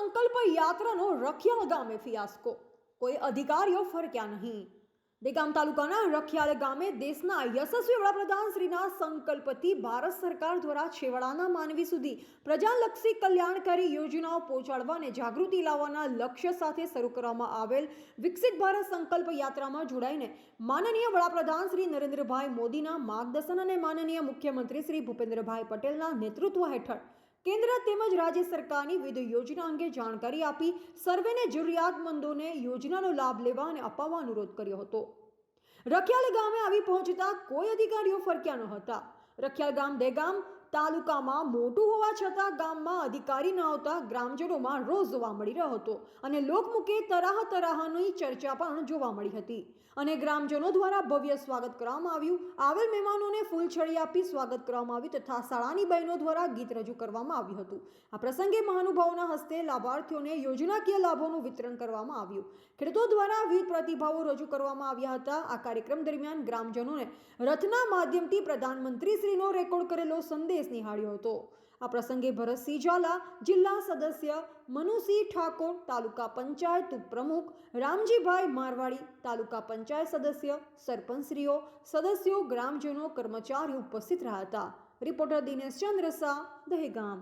સંકલ્પ યાત્રાનો રખિયાલ ગામે ફિયાસ્કો. કોઈ અધિકારીઓ ફરક્યા નહીં. દેગામ તાલુકાના રખિયાલ ગામે દેશના યશસ્વી વડાપ્રધાન શ્રીના સંકલ્પથી ભારત સરકાર દ્વારા છેવાડાના માનવી સુધી પ્રજાલક્ષી કલ્યાણકારી યોજનાઓ પહોંચાડવા અને જાગૃતિ લાવવાના લક્ષ્ય સાથે શરૂ કરવામાં આવેલ વિકસિત ભારત સંકલ્પ યાત્રામાં જોડાઈને માનનીય વડાપ્રધાન શ્રી નરેન્દ્રભાઈ મોદીના માર્ગદર્શન અને માનનીય મુખ્યમંત્રી શ્રી ભૂપેન્દ્રભાઈ પટેલના નેતૃત્વ હેઠળ કેન્દ્ર તેમજ રાજ્ય સરકારની વિવિધ યોજના અંગે જાણકારી આપી સર્વેને જરૂરિયાતમંદોને યોજનાનો લાભ લેવા અને અપાવવા અનુરોધ કર્યો હતો. રખિયાલ ગામે આવી પહોંચતા કોઈ અધિકારીઓ ફરક્યા ન હતા. રખિયાલ ગામ દેગામ તાલુકામાં મોટું હોવા છતાં ગામમાં અધિકારી ન આવતા ગ્રામજનોમાં રોષ જોવા મળી રહ્યો હતો અને લોકમુખે તરાહ તરાહની ચર્ચા પણ જોવા મળી હતી. અને ગ્રામજનો દ્વારા ભવ્ય સ્વાગત કરવામાં આવ્યું. આવેલ મહેમાનોને ફૂલછડી આપી સ્વાગત કરવામાં આવ્યું તથા શાળાની બહેનો દ્વારા ગીત રજૂ કરવામાં આવ્યું હતું. આ પ્રસંગે મહાનુભાવોના હસ્તે લાભાર્થીઓને યોજનાકીય લાભોનું વિતરણ કરવામાં આવ્યું. ખેડૂતો દ્વારા વિવિધ પ્રતિભાવો રજૂ કરવામાં આવ્યા હતા. આ કાર્યક્રમ દરમિયાન ગ્રામજનોને રથના માધ્યમથી પ્રધાનમંત્રીશ્રીનો રેકોર્ડ કરેલો સંદેશ નિહાળ્યો હતો. આ પ્રસંગે ભરતસિંહ ઝાલા જિલ્લા સદસ્ય મનુસિંહ ઠાકોર તાલુકા પંચાયત ઉપપ્રમુખ રામજીભાઈ મારવાડી તાલુકા પંચાયત સદસ્ય સરપંચશ્રીઓ સદસ્યો ગ્રામજનો કર્મચારીઓ ઉપસ્થિત રહ્યા હતા. રિપોર્ટર દિનેશ ચંદ્ર શાહ દહેગામ.